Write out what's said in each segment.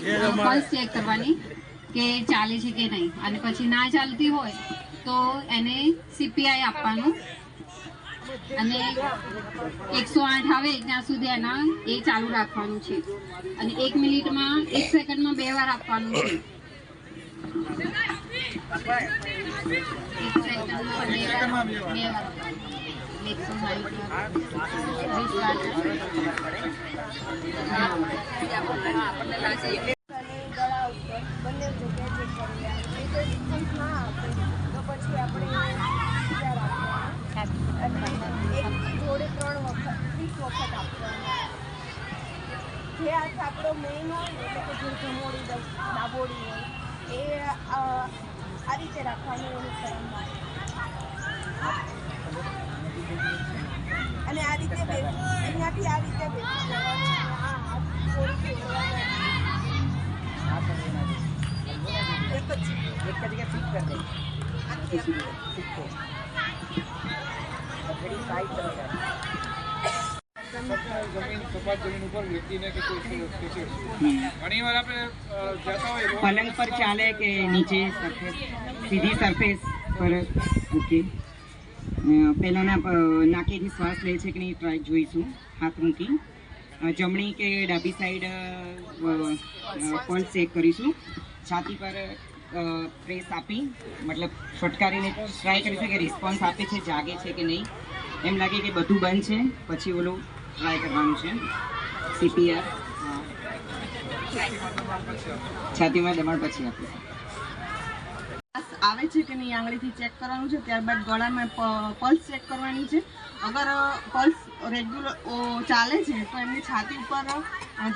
Pulse check કરવાની કે ચાલે છે કે નહીં. અને પછી ના ચાલતી હોય તો એને સીપીઆઈ આપવાનું. અને એકસો આઠ આવે ત્યાં સુધી એના એ ચાલુ રાખવાનું છે. અને એક મિનિટમાં એક સેકન્ડમાં બે વાર આપવાનું છે. એક સેકન્ડમાં બે વાર. જે હાથ આપણો મેઇન હોય કે જે જમોડી દસ ડાબોડી હોય એ આ રીતે રાખવાનું એનું કરમમાં અને આપણે અ, જતા હોય રોડ પલંગ પર ચાલે કે નીચે સરફેસ સીધી સરફેસ પર ઓકે પહેલાંના નાકેથી શ્વાસ લે છે કે નહીં ટ્રાય જોઈશું હાથ મૂકી જમણી કે ડાબી સાઈડ પલ્સ ચેક કરીશું છાતી પર પ્રેસ આપી, મતલબ ફટકારીને ટ્રાય કરી છે કે રિસ્પોન્સ આપે છે, જાગે છે કે નહીં. એમ લાગે કે બધું બંધ છે, પછી ઓલું ટ્રાય કરવાનું છે. સીપીઆર છાતીમાં દબાણ પછી આપીશું આવે છે કે નહીં આંગળીથી ચેક કરવાનું છે ત્યારબાદ ગળામાં પલ્સ ચેક કરવાની છે. અગર પલ્સ રેગ્યુલર ચાલે છે તો એમની છાતી ઉપર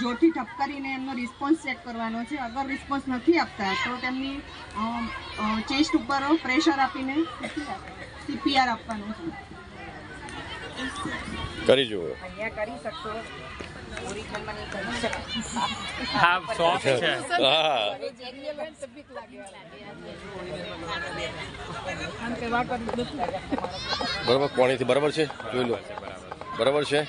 જોરથી ઠપકારીને એમનો રિસ્પોન્સ ચેક કરવાનો છે. અગર રિસ્પોન્સ નથી આપતા તો તેમની ચેસ્ટ ઉપર પ્રેશર આપીને સીપીઆર આપવાનું છે. જુઓ. અહીંયા કરી શકશો. હા સોફ્ટ છે. હા. બરાબર કોણીથી બરાબર છે? જોઈ લો. બરાબર છે?